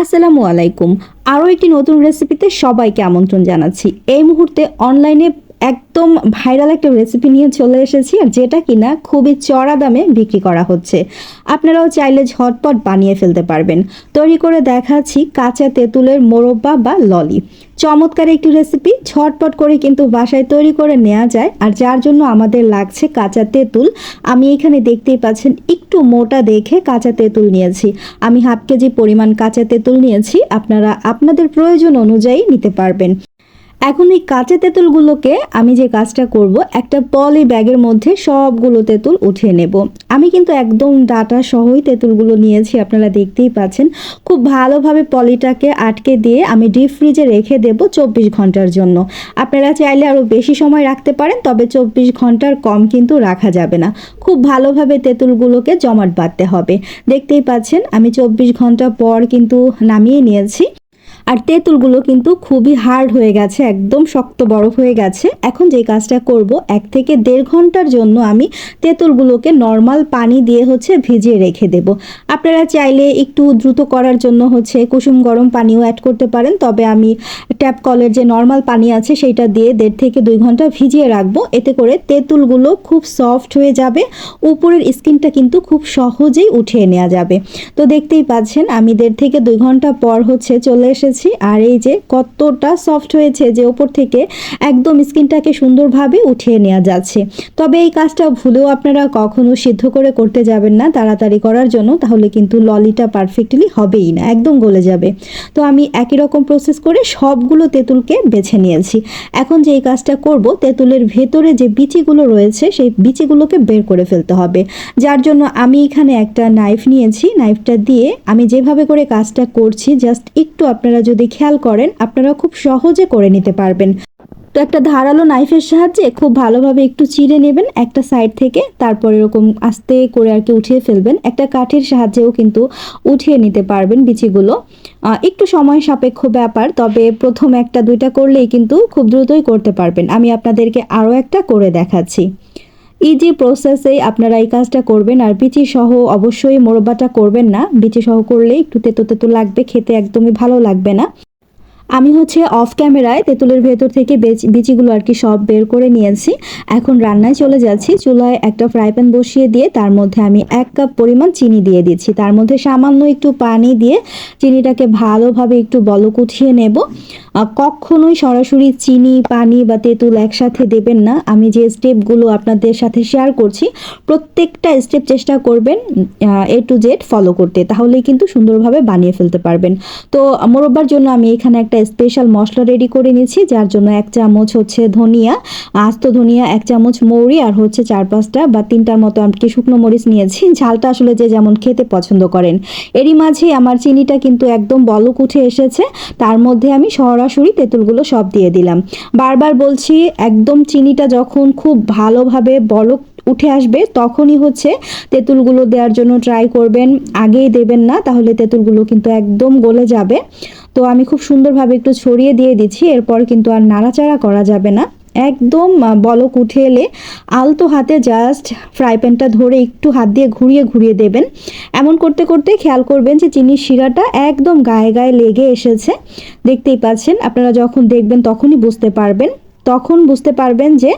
আসসালামু আলাইকুম। আরও একটি নতুন রেসিপিতে সবাইকে আমন্ত্রণ জানাচ্ছি। এই মুহূর্তে অনলাইনে একদম ভাইরাল একটা রেসিপি নিয়ে চলে এসেছি আর যেটা কিনা খুবই চড়া দামে বিক্রি করা হচ্ছে। আপনারাও চাইলে ঝটপট বানিয়ে ফেলতে পারবেন। তৈরি করে দেখাচ্ছি কাঁচা তেঁতুলের মোরব্বা বা ললি। চমৎকার একটি রেসিপি ঝটপট করে কিন্তু বাসায় তৈরি করে নেওয়া যায় আর যার জন্য আমাদের লাগছে কাঁচা তেঁতুল। আমি এখানে দেখতেই পাচ্ছেন একটু মোটা দেখে কাঁচা তেঁতুল নিয়েছি। আমি হাফ কেজি পরিমাণ কাঁচা তেঁতুল নিয়েছি। আপনারা আপনাদের প্রয়োজন অনুযায়ী নিতে পারবেন। এখন এই কাঁচা তেঁতুলগুলোকে আমি যে কাজটা করব, একটা পলি ব্যাগের মধ্যে সবগুলো তেঁতুল উঠিয়ে নেব। আমি কিন্তু একদম ডাটা সহই তেঁতুলগুলো নিয়েছি, আপনারা দেখতেই পাচ্ছেন। খুব ভালোভাবে পলিটাকে আটকে দিয়ে আমি ডিপ ফ্রিজে রেখে দেব চব্বিশ ঘণ্টার জন্য। আপনারা চাইলে আরও বেশি সময় রাখতে পারেন, তবে চব্বিশ ঘণ্টার কম কিন্তু রাখা যাবে না। খুব ভালোভাবে তেঁতুলগুলোকে জমাট বাঁধতে হবে। দেখতেই পাচ্ছেন, আমি চব্বিশ ঘণ্টা পর কিন্তু নামিয়ে নিয়েছি। আর তেঁতুলগুলো কিন্তু খুবই হার্ড হয়ে গেছে, একদম শক্ত বরফ হয়ে গেছে। এখন যে কাজটা করব, এক থেকে দেড় ঘণ্টার জন্য আমি তেঁতুলগুলোকে নর্মাল পানি দিয়ে হচ্ছে ভিজিয়ে রেখে দেব। আপনারা চাইলে একটু দ্রুত করার জন্য হচ্ছে কুসুম গরম পানিও অ্যাড করতে পারেন, তবে আমি ট্যাপ কলের যে নর্মাল পানি আছে সেইটা দিয়ে দেড় থেকে দুই ঘণ্টা ভিজিয়ে রাখব। এতে করে তেঁতুলগুলো খুব সফট হয়ে যাবে, উপরের স্কিনটা কিন্তু খুব সহজেই উঠিয়ে নেওয়া যাবে। তো দেখতেই পাচ্ছেন, আমি দেড় থেকে দুই ঘণ্টা পর হচ্ছে চলে এসেছি। আর এই যে কতটা সফট হয়েছে যে ওপর থেকে একদম স্কিনটাকে সুন্দরভাবে উঠিয়ে নেওয়া যাচ্ছে। তবে এই কাজটা ভুলেও আপনারা কখনো সিদ্ধ করে করতে যাবেন না, তাড়াতাড়ি করার জন্য, তাহলে কিন্তু ললিটা পারফেক্টলি হবেই না, একদম গলে যাবে। তো আমি একই রকম প্রসেস করে সবগুলো তেঁতুলকে বেছে নিয়েছি। এখন যে এই কাজটা করব, তেঁতুলের ভেতরে যে বিচিগুলো রয়েছে, সেই বিচিগুলোকে বের করে ফেলতে হবে। যার জন্য আমি এখানে একটা নাইফ নিয়েছি। নাইফটা দিয়ে আমি যেভাবে করে কাজটা করছি জাস্ট একটু আপনারা যদি খেয়াল করেন আপনারা খুব সহজে করে নিতে পারবেন। তো একটা ধারালো নাইফের সাহায্যে খুব ভালোভাবে একটু চিড়ে নেবেন একটা সাইড থেকে, তারপর এরকম আস্তে করে আর কি উঠিয়ে ফেলবেন। একটা কাঠের সাহায্যেও কিন্তু উঠিয়ে নিতে পারবেন বিচিগুলো। একটু সময় সাপেক্ষ ব্যাপার, তবে প্রথম একটা দুইটা করলেই কিন্তু খুব দ্রুতই করতে পারবেন। আমি আপনাদেরকে আরও একটা করে দেখাচ্ছি। ইজি প্রসেসে আপনারা এই কাজটা করবেন আর বিচি সহ অবশ্যই মোরব্বাটা করবেন না। বিচি সহ করলে একটু তেতো তেতো লাগবে, খেতে একদমই ভালো লাগবে না। আমি হচ্ছে অফ ক্যামেরায় তেঁতুলের ভেতর থেকে বেচ- বিচিগুলো আর কি সব বের করে নিয়েছি এখন রান্নায় চলে যাচ্ছি। চুলায় একটা ফ্রাই প্যান বসিয়ে দিয়ে তার মধ্যে আমি এক কাপ পরিমাণ চিনি দিয়ে দিচ্ছি। তার মধ্যে সামান্য একটু পানি দিয়ে চিনিটাকে ভালোভাবে একটু বলক উঠিয়ে নেব। কখনোই সরাসরি চিনি, পানি বা তেঁতুল একসাথে দেবেন না। আমি যে স্টেপগুলো আপনাদের সাথে শেয়ার করছি, প্রত্যেকটা স্টেপ চেষ্টা করবেন এ টু জেড ফলো করতে। তাহলেই কিন্তু সুন্দরভাবে বানিয়ে ফেলতে পারবেন। তো, মোরব্বার জন্য আমি এখানে একটা স্পেশাল মশলা রেডি করে নিয়েছি, যার জন্য এক চামচ হচ্ছে ধনিয়া, আস্ত ধনিয়া, এক চামচ মৌরি আর হচ্ছে চার পাঁচটা বা তিনটার মতো কি শুকনো মরিচ নিয়েছি। ঝালটা আসলে যে যেমন খেতে পছন্দ করেন। এরই মাঝে আমার চিনিটা কিন্তু একদম বলক উঠে এসেছে, তার মধ্যে আমি সরাসরি তেঁতুলগুলো সব দিয়ে দিলাম। বারবার বলছি, একদম চিনিটা যখন খুব ভালোভাবে বলক উঠে আসবে, তখনই হচ্ছে তেঁতুলগুলো দেওয়ার জন্য ট্রাই করবেন। আগেই দেবেন না, তাহলে তেঁতুলগুলো কিন্তু একদম গলে যাবে। তো আমি খুব সুন্দরভাবে একটু ছড়িয়ে দিয়ে দিচ্ছি, এরপর কিন্তু আর নাড়াচাড়া করা যাবে না। একদম বলক উঠে এলে আলতো হাতে জাস্ট ফ্রাই প্যানটা ধরে একটু হাত দিয়ে ঘুরিয়ে ঘুরিয়ে দেবেন। এমন করতে করতে খেয়াল করবেন যে চিনির শিরাটা একদম গায়ে গায়ে লেগে এসেছে। দেখতেই পাচ্ছেন, আপনারা যখন দেখবেন তখনই বুঝতে পারবেন। তখন বুঝতে পারবেন যে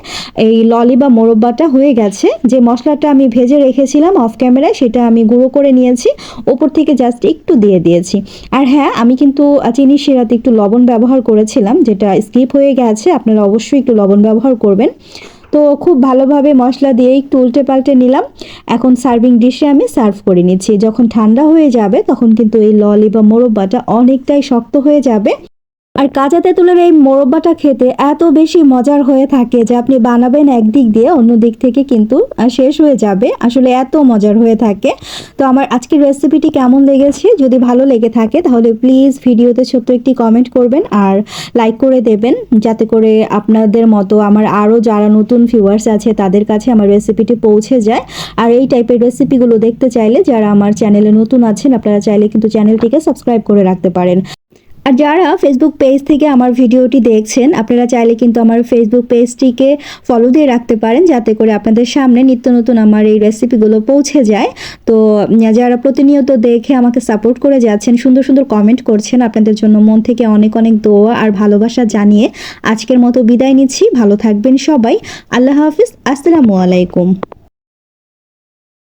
এই ললি বা মোরব্বাটা হয়ে গেছে। যে মশলাটা আমি ভেজে রেখেছিলাম অফ ক্যামেরায় সেটা আমি গুঁড়ো করে নিয়েছি। ওপর থেকে জাস্ট একটু দিয়ে দিয়েছি। আর হ্যাঁ আমি কিন্তু চিনি শিরাতে একটু লবণ ব্যবহার করেছিলাম, যেটা স্কিপ হয়ে গেছে। আপনারা অবশ্যই একটু লবণ ব্যবহার করবেন। তো খুব ভালোভাবে মশলা দিয়ে একটু উল্টে পাল্টে নিলাম। এখন সার্ভিং ডিশে আমি সার্ভ করে নিচ্ছি। যখন ঠান্ডা হয়ে যাবে, তখন কিন্তু এই ললি বা মোরব্বাটা অনেকটাই শক্ত হয়ে যাবে। আর কাঁচা তেঁতুলের এই মোরব্বাটা খেতে এত বেশি মজার হয়ে থাকে যে আপনি বানাবেন একদিক দিয়ে অন্য দিক থেকে কিন্তু শেষ হয়ে যাবে। আসলে এত মজার হয়ে থাকে। তো আমার আজকের রেসিপিটি কেমন লেগেছে? যদি ভালো লেগে থাকে, তাহলে প্লিজ ভিডিওতে ছোট্ট একটি কমেন্ট করবেন আর লাইক করে দেবেন। যাতে করে আপনাদের মতো আমার আরও যারা নতুন ভিউয়ার্স আছে, তাদের কাছে আমার রেসিপিটি পৌঁছে যায়। আর এই টাইপের রেসিপিগুলো দেখতে চাইলে, যারা আমার চ্যানেলে নতুন আছেন, আপনারা চাইলে কিন্তু চ্যানেলটিকে সাবস্ক্রাইব করে রাখতে পারেন। আর যারা ফেসবুক পেজ থেকে আমার ভিডিওটি দেখছেন, আপনারা চাইলে কিন্তু আমার ফেসবুক পেজটিকে ফলো দিয়ে রাখতে পারেন, যাতে করে আপনাদের সামনে নিত্য নতুন আমার এই রেসিপিগুলো পৌঁছে যায়। তো যারা প্রতিনিয়ত দেখে আমাকে সাপোর্ট করে যাচ্ছেন, সুন্দর সুন্দর কমেন্ট করছেন, আপনাদের জন্য মন থেকে অনেক অনেক দোয়া আর ভালোবাসা জানিয়ে আজকের মতো বিদায় নিচ্ছি। ভালো থাকবেন সবাই। আল্লাহ হাফিজ। আসসালামু আলাইকুম।